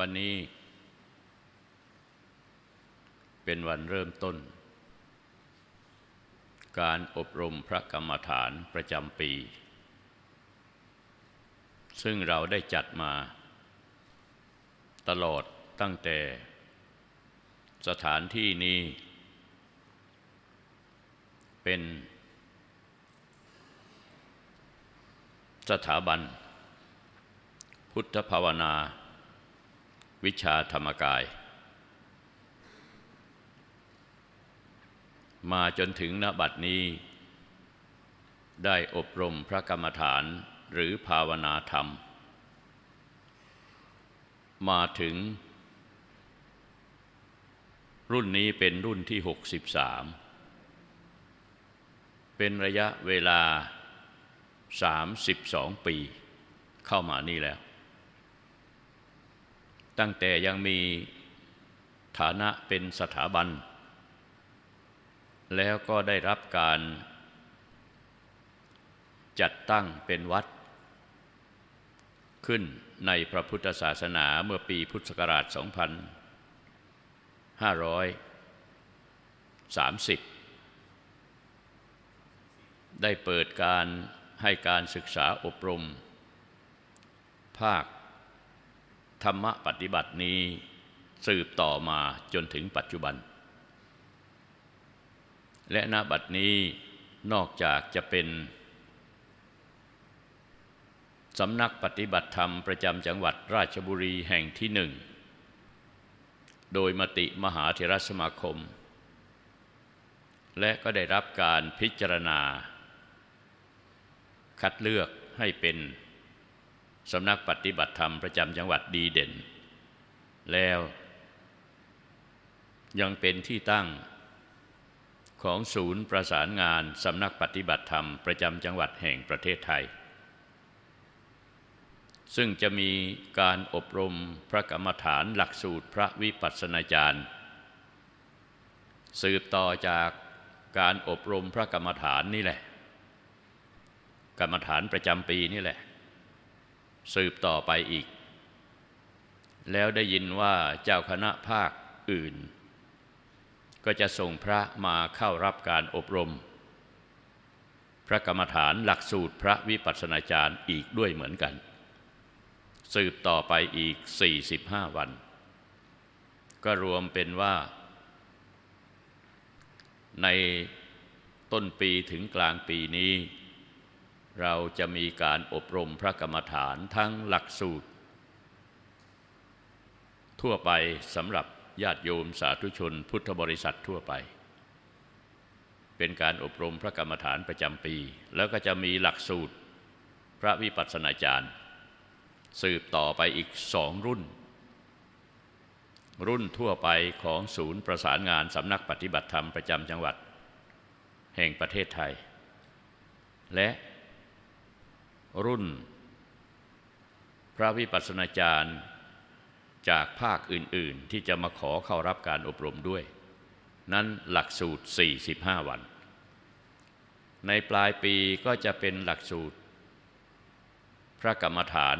วันนี้ เป็นวันเริ่มต้น การอบรมพระกรรมฐานประจำปี ซึ่งเราได้จัดมา ตลอดตั้งแต่ สถานที่นี้ เป็นสถาบัน พุทธภาวนา วิชาธรรมกาย มาจนถึงณบัดนี้ ได้อบรมพระกรรมฐานหรือภาวนาธรรม มาถึง รุ่นนี้เป็นรุ่นที่ 63 เป็นระยะเวลา 32 ปี เข้ามานี่แล้ว ตั้งแต่ยังมีฐานะเป็นสถาบัน แล้วก็ได้รับการจัดตั้งเป็นวัด ขึ้นในพระพุทธศาสนาเมื่อปีพุทธศักราช 2530 ได้เปิดการให้การศึกษาอบรม ภาค ธรรมปฏิบัตินี้สืบต่อมาจนถึงปัจจุบัน และณบัดนี้นอกจากจะเป็นสำนักปฏิบัติธรรมประจำจังหวัดราชบุรีแห่งที่หนึ่ง โดยมติมหาเถรสมาคม และก็ได้รับการพิจารณา คัดเลือกให้เป็น สำนักปฏิบัติธรรมประจำจังหวัดดีเด่น แล้วยังเป็นที่ตั้งของศูนย์ประสานงานสำนักปฏิบัติธรรมประจำจังหวัดแห่งประเทศไทย ซึ่งจะมีการอบรมพระกรรมฐานหลักสูตรพระวิปัสสนาจารย์ สืบต่อจากการอบรมพระกรรมฐานนี่แหละ กรรมฐานประจำปีนี่แหละ สืบต่อไปอีก แล้วได้ยินว่าเจ้าคณะภาคอื่น ก็จะส่งพระมาเข้ารับการอบรม พระกรรมฐานหลักสูตรพระวิปัสสนาจารย์อีกด้วยเหมือนกัน สืบต่อไปอีก 45 วัน ก็รวมเป็นว่า ในต้นปีถึงกลางปีนี้ เราจะมีการอบรมพระกรรมฐานทั้งหลักสูตร ทั่วไปสำหรับญาติโยมสาธุชน พุทธบริษัททั่วไป เป็นการอบรมพระกรรมฐานประจำปี แล้วก็จะมีหลักสูตร พระวิปัสสนาจารย์ สืบต่อไปอีกสองรุ่น รุ่นทั่วไปของศูนย์ประสานงานสำนักปฏิบัติธรรมประจำจังหวัด แห่งประเทศไทย และ รุ่น พระวิปัสสนาจารย์จากภาคอื่น ๆ ที่จะมาขอเข้ารับการอบรมด้วย นั้นหลักสูตร 45 วัน ในปลายปีก็จะเป็นหลักสูตร พระกรรมฐาน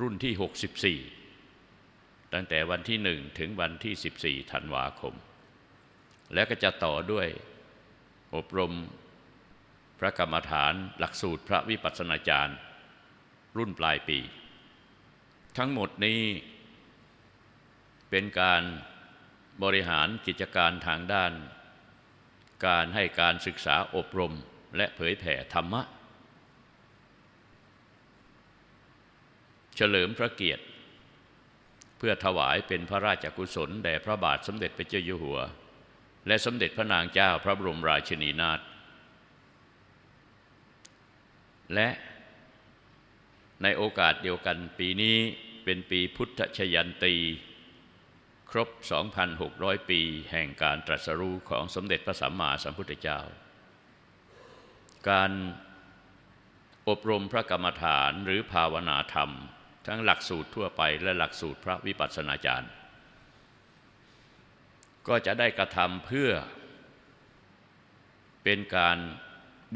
รุ่นที่ 64 ตั้งแต่วันที่ 1 ถึงวันที่ 14 ธันวาคม และก็จะต่อด้วยอบรม พระกรรมฐานหลักสูตรพระวิปัสสนาจารย์ รุ่นปลายปี ทั้งหมดนี้เป็นการบริหารกิจการทางด้าน การให้การศึกษาอบรมและเผยแผ่ธรรมะ เฉลิมพระเกียรติ เพื่อถวายเป็นพระราชกุศล แด่พระบาทสมเด็จพระเจ้าอยู่หัว และสมเด็จพระนางเจ้าพระบรมราชินีนาถ และในโอกาสเดียวกันปีนี้เป็นปีพุทธชยันตี ครบ 2,600 ปีแห่งการตรัสรู้ของสมเด็จพระสัมมาสัมพุทธเจ้า การอบรมพระกรรมฐานหรือภาวนาธรรม ทั้งหลักสูตรทั่วไปและหลักสูตรพระวิปัสสนาจารย์ ก็จะได้กระทำเพื่อเป็นการ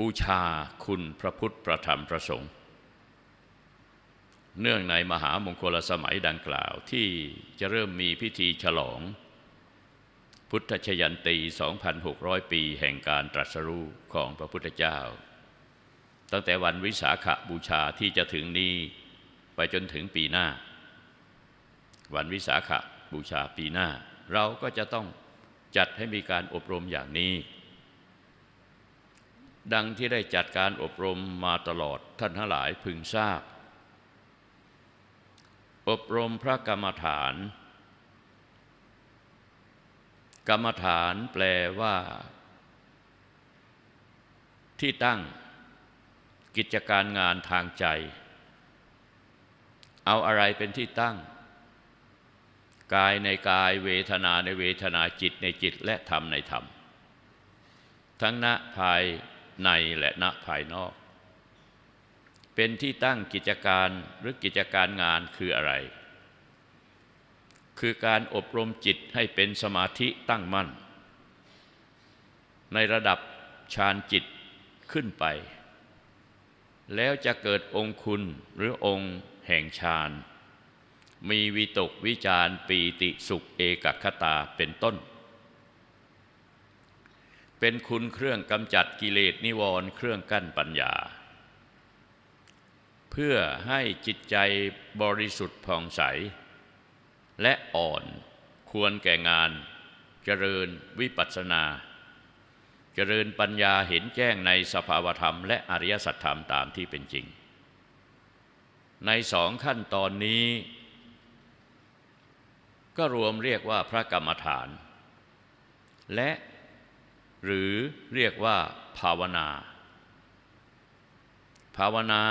บูชาคุณพระพุทธประธรรมประสงค์ เนื่องในมหามงคลสมัยดังกล่าวที่จะเริ่มมีพิธีฉลอง พุทธชยันตี 2,600 ปีแห่งการตรัสรู้ของพระพุทธเจ้า ตั้งแต่วันวิสาขบูชาที่จะถึงนี้ไปจนถึงปีหน้า วันวิสาขบูชาปีหน้า เราก็จะต้องจัดให้มีการอบรมอย่างนี้ ดังที่ได้จัดการอบรมมาตลอดท่านทั้งหลายพึงทราบ อบรมพระกรรมฐาน กรรมฐานแปลว่า ที่ตั้ง กิจการงานทางใจ เอาอะไรเป็นที่ตั้ง กายในกายเวทนาในเวทนาจิตในจิตและธรรมในธรรม ทั้งณภาย ในและณภายนอก เป็นที่ตั้งกิจการหรือกิจการงานคืออะไร คือการอบรมจิตให้เป็นสมาธิตั้งมั่น ในระดับฌานจิตขึ้นไป แล้วจะเกิดองคุณหรือองค์แห่งฌานมีวิตกวิจารปีติสุขเอกคตาเป็นต้น เป็นคุณเครื่องกำจัดกิเลสนิวรณ์เครื่องกั้นปัญญา เพื่อให้จิตใจบริสุทธิ์ผ่องใส และอ่อนควรแก่งาน เจริญวิปัสสนา เจริญปัญญาเห็นแจ้งในสภาวธรรม และอริยสัจธรรมตามที่เป็นจริง ในสองขั้นตอนนี้ ก็รวมเรียกว่าพระกรรมฐาน และ หรือเรียกว่าภาวนา ภาวนา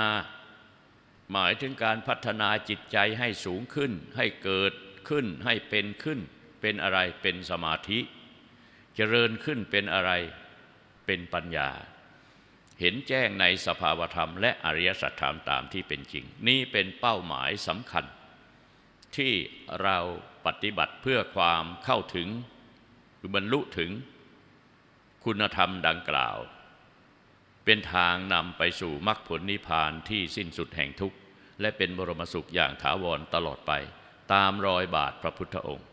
หมายถึงการพัฒนาจิตใจให้สูงขึ้น ให้เกิดขึ้นให้เป็นขึ้น เป็นอะไรเป็นสมาธิ เจริญขึ้นเป็นอะไรเป็นปัญญา เห็นแจ้งในสภาวธรรม และอริยสัจธรรมตามที่เป็นจริง นี่เป็นเป้าหมายสำคัญ ที่เราปฏิบัติเพื่อความเข้าถึงหรือบรรลุถึง คุณธรรมดังกล่าว เป็นทางนำไปสู่มรรคผลนิพพานที่สิ้นสุดแห่งทุกข์ และเป็นบรมสุขอย่างถาวรตลอดไป ตามรอยบาทพระพุทธองค์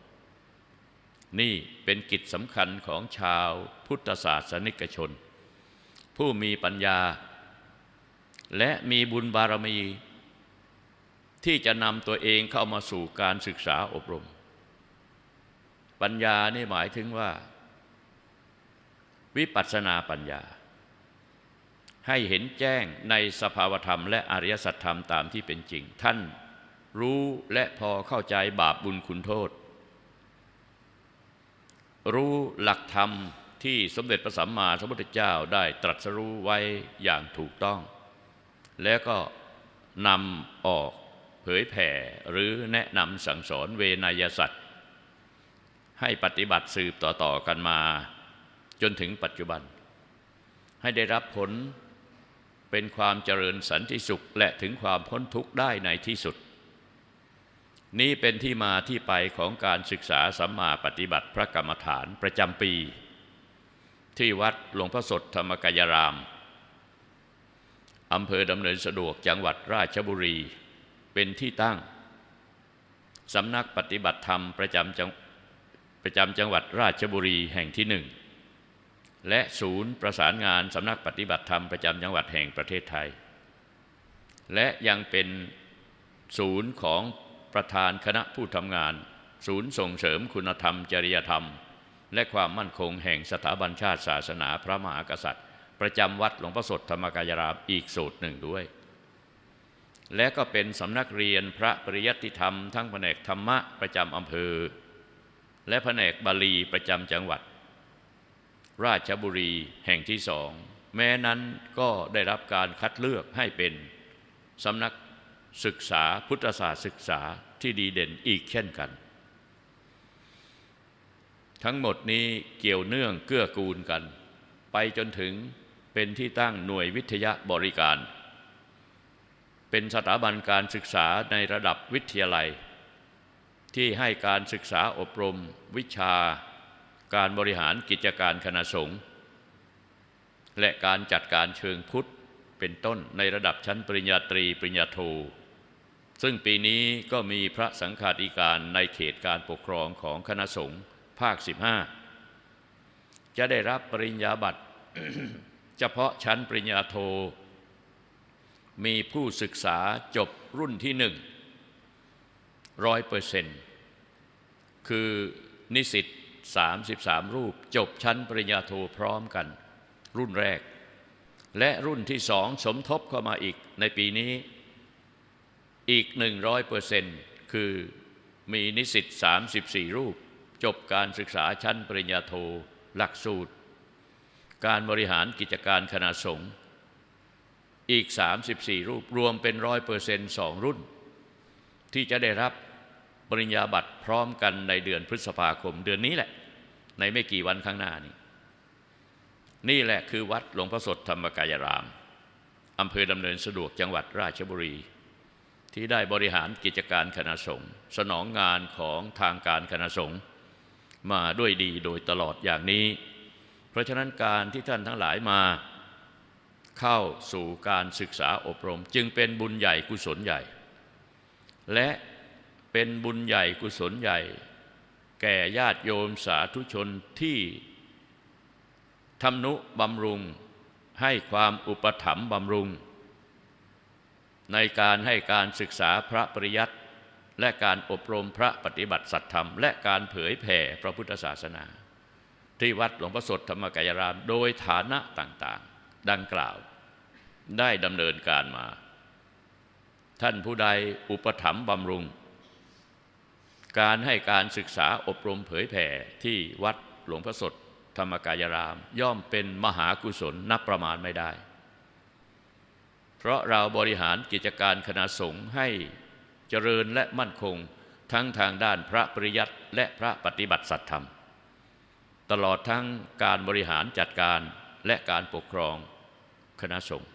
นี่เป็นกิจสำคัญของชาวพุทธศาสนิกชน ผู้มีปัญญา และมีบุญบารมี ที่จะนำตัวเองเข้ามาสู่การศึกษาอบรม ปัญญานี่หมายถึงว่า วิปัสสนาปัญญา ให้เห็นแจ้งในสภาวธรรม และอริยสัจธรรมตามที่เป็นจริง ท่านรู้และพอเข้าใจบาปบุญคุณโทษ รู้หลักธรรมที่สมเด็จพระสัมมาสัมพุทธเจ้าได้ตรัสรู้ไว้อย่างถูกต้อง แล้วก็นำออกเผยแผ่หรือแนะนำสั่งสอนเวนยสัตว์ให้ปฏิบัติสืบต่อ ๆ กันมา จนถึงปัจจุบัน ให้ได้รับผลเป็นความเจริญสันติสุขและถึงความพ้นทุกข์ได้ในที่สุด นี่เป็นที่มาที่ไปของการศึกษาสัมมาปฏิบัติพระกรรมฐานประจำปี ที่วัดหลวงพ่อสดธรรมกายรามอำเภอดำเนินสะดวกจังหวัดราชบุรี เป็นที่ตั้งสำนักปฏิบัติธรรมประจำจังประจำจังหวัดราชบุรีแห่งที่หนึ่ง และศูนย์ประสานงานสำนักปฏิบัติธรรมประจำจังหวัดแห่งประเทศไทย และยังเป็นศูนย์ของประธานคณะผู้ทำงาน ศูนย์ส่งเสริมคุณธรรม จริยธรรม และความมั่นคงแห่งสถาบันชาติศาสนาพระมหากษัตริย์ ประจำวัดหลวงพ่อสดธรรมกายรามอีกสูตรหนึ่งด้วย และก็เป็นสำนักเรียนพระปริยัติธรรม ทั้งแผนกธรรมะประจำอำเภอ และแผนกบาลีประจำจังหวัด ราชบุรีแห่งที่สอง แม้นั้นก็ได้รับการคัดเลือกให้เป็นสำนักศึกษาพุทธศาสตร์ศึกษาที่ดีเด่นอีกเช่นกัน ทั้งหมดนี้เกี่ยวเนื่องเกื้อกูลกัน ไปจนถึงเป็นที่ตั้งหน่วยวิทยาบริการ เป็นสถาบันการศึกษาในระดับวิทยาลัย ที่ให้การศึกษาอบรมวิชา การบริหารกิจการคณะสงฆ์และการจัดการเชิงพุทธเป็นต้นในระดับชั้นปริญญาตรีปริญญาโท ซึ่งปีนี้ก็มีพระสังฆาธิการในเขตการปกครองของคณะสงฆ์ภาค 15 จะได้รับปริญญาบัตรเฉพาะชั้นปริญญาโท มีผู้ศึกษาจบรุ่นที่หนึ่งร้อยเปอร์เซ็นต์คือนิสิต 33 รูป จบชั้นปริญญาโทพร้อมกัน รุ่นแรก และรุ่นที่สองสมทบเข้ามาอีกในปีนี้อีก 100เปอร์เซนต์คือมีนิสิต 34 รูป จบการศึกษาชั้นปริญญาโท หลักสูตร การบริหารกิจการคณะสงฆ์อีก 34 รูปรวมเป็นร้อยเปอร์เซนต์สองรุ่น ที่จะได้รับ ปริญญาบัตรพร้อมกันในเดือนพฤษภาคมเดือนนี้แหละ ในไม่กี่วันข้างหน้านี้ นี่แหละคือวัดหลวงพระสดธรรมกายรามอำเภอดำเนินสะดวกจังหวัดราชบุรี ที่ได้บริหารกิจการคณะสงฆ์สนองงานของทางการคณะสงฆ์มาด้วยดีโดยตลอดอย่างนี้ เพราะฉะนั้นการที่ท่านทั้งหลายมา เข้าสู่การศึกษาอบรม จึงเป็นบุญใหญ่กุศลใหญ่ และ เป็นบุญใหญ่กุศลใหญ่ แก่ญาติโยมสาธุชนที่ทำนุบำรุงให้ความอุปถัมภ์บำรุง ในการให้การศึกษาพระปริยัติและการอบรมพระปฏิบัติสัตธรรม และการเผยแผ่พระพุทธศาสนา ที่วัดหลวงพ่อสดธรรมกายรามโดยฐานะต่างๆ ดังกล่าวได้ดำเนินการมา ท่านผู้ใดอุปถัมภ์บำรุง การให้การศึกษาอบรมเผยแผ่ที่วัดหลวงพ่อสดธรรมกายราม ย่อมเป็นมหากุศลนับประมาณไม่ได้ เพราะเราบริหารกิจการคณะสงฆ์ให้เจริญและมั่นคงทั้งทางด้านพระปริยัติและพระปฏิบัติสัตธรรม ตลอดทั้งการบริหารจัดการและการปกครองคณะสงฆ์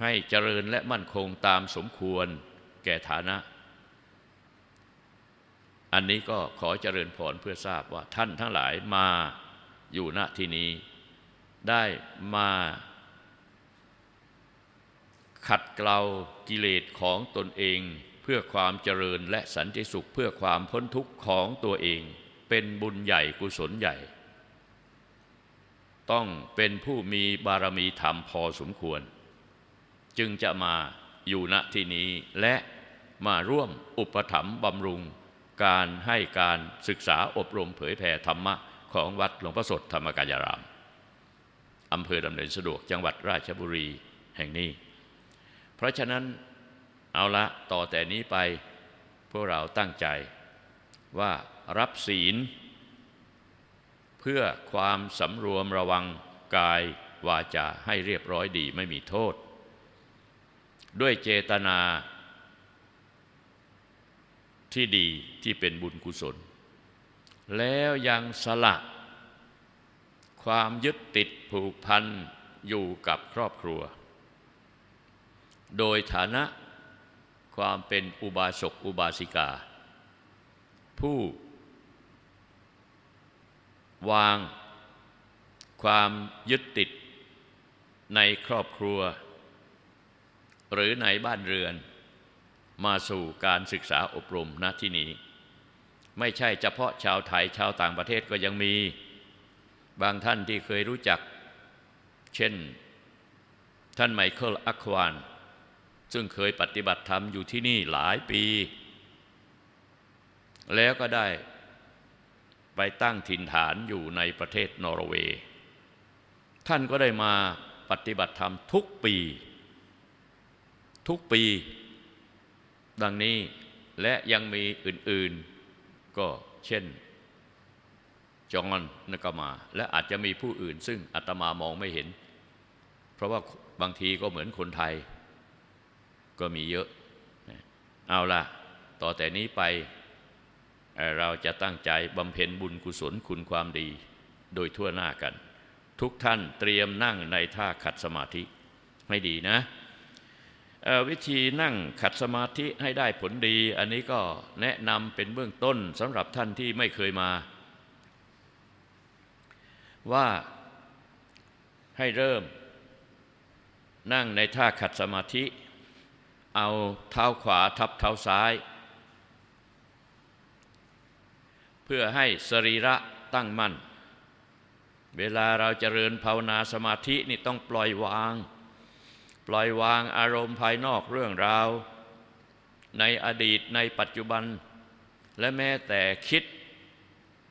ให้เจริญและมั่นคงตามสมควรแก่ฐานะ อันนี้ก็ขอเจริญพรเพื่อทราบว่าท่านทั้งหลายมาอยู่ณที่นี้ ได้มาขัดเกลากิเลสของตนเอง เพื่อความเจริญและสันติสุขเพื่อความพ้นทุกข์ของตัวเอง เป็นบุญใหญ่กุศลใหญ่ ต้องเป็นผู้มีบารมีธรรมพอสมควร จึงจะมาอยู่ณที่นี้และมาร่วมอุปถัมภ์บำรุง การให้การศึกษาอบรมเผยแผ่ธรรมะของวัดหลวงพ่อสดธรรมกายรามอำเภอดำเนินสะดวกจังหวัดราชบุรีแห่งนี้ เพราะฉะนั้นเอาละต่อแต่นี้ไปพวกเราตั้งใจว่ารับศีล เพื่อความสำรวมระวังกายวาจาให้เรียบร้อยดีไม่มีโทษ ด้วยเจตนา ที่ดีที่เป็นบุญกุศล แล้วยังสละ ความยึดติดผูกพันอยู่กับครอบครัว โดยฐานะความเป็นอุบาสกอุบาสิกา ผู้ วางความยึดติดในครอบครัว หรือในบ้านเรือน มาสู่การศึกษาอบรมณที่นี้ ไม่ใช่เฉพาะชาวไทยชาวต่างประเทศก็ยังมี บางท่านที่เคยรู้จัก เช่น ท่านไมเคิลอัควานซึ่งเคยปฏิบัติธรรมอยู่ที่นี่หลายปี แล้วก็ได้ไปตั้งถิ่นฐานอยู่ในประเทศนอร์เวย์ ท่านก็ได้มาปฏิบัติธรรมทุกปี ทุกปี ดังนี้และยังมีอื่นๆก็เช่น จองอนนกมา และอาจจะมีผู้อื่น ซึ่งอาตมามองไม่เห็น เพราะว่าบางทีก็เหมือนคนไทย ก็มีเยอะ เอาล่ะ ต่อแต่นี้ไปเราจะตั้งใจบำเพ็ญบุญกุศลคุณความดี โดยทั่วหน้ากัน ทุกท่านเตรียมนั่งในท่าขัดสมาธิให้ดีนะ วิธีนั่งขัดสมาธิให้ได้ผลดี อันนี้ก็แนะนำเป็นเบื้องต้นสำหรับท่านที่ไม่เคยมา ว่าให้เริ่ม นั่งในท่าขัดสมาธิ เอาเท้าขวาทับเท้าซ้าย เพื่อให้สรีระตั้งมั่น เวลาเราจเจริญภาวนาสมาธินี่ต้องปล่อยวาง ปล่อยวางอารมณ์ภายนอกเรื่องราว ในอดีตในปัจจุบัน และแม้แต่คิด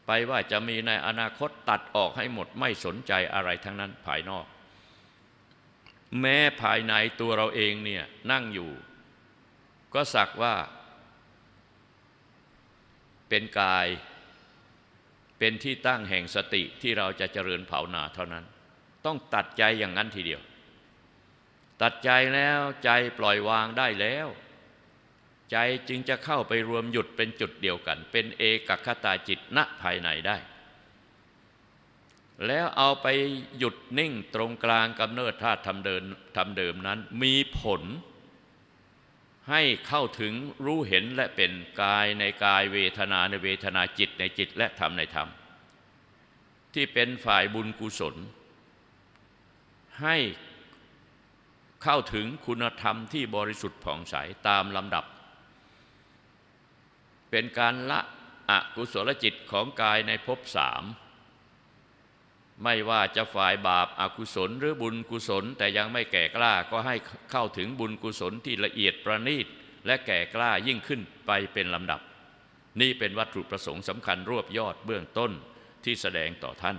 ไปว่าจะมีในอนาคตตัดออกให้หมดไม่สนใจอะไรทั้งนั้นภายนอก แม้ภายในตัวเราเองเนี่ยนั่งอยู่ ก็สักว่า เป็นกาย เป็นที่ตั้งแห่งสติที่เราจะเจริญภาวนาเท่านั้น ต้องตัดใจอย่างนั้นทีเดียว ตัดใจแล้วใจปล่อยวางได้แล้ว ใจจึงจะเข้าไปรวมหยุดเป็นจุดเดียวกัน เป็นเอกคตาจิตณภายในได้ แล้วเอาไปหยุดนิ่งตรงกลางกำเนิดธาตุทำเดิมทำเดิมนั้น มีผล ให้เข้าถึงรู้เห็นและเป็นกายในกายเวทนาในเวทนาจิตในจิตและธรรมในธรรม ที่เป็นฝ่ายบุญกุศล ให้ เข้าถึงคุณธรรมที่บริสุทธิ์ผ่องใสตามลำดับ เป็นการละอกุศลจิตของกายในภพสามไม่ว่าจะฝ่ายบาปอากุศลหรือบุญกุศลแต่ยังไม่แก่กล้าก็ให้เข้าถึงบุญกุศลที่ละเอียดประณีต และแก่กล้ายิ่งขึ้นไปเป็นลำดับ นี่เป็นวัตถุประสงค์สำคัญรวบยอดเบื้องต้นที่แสดงต่อท่าน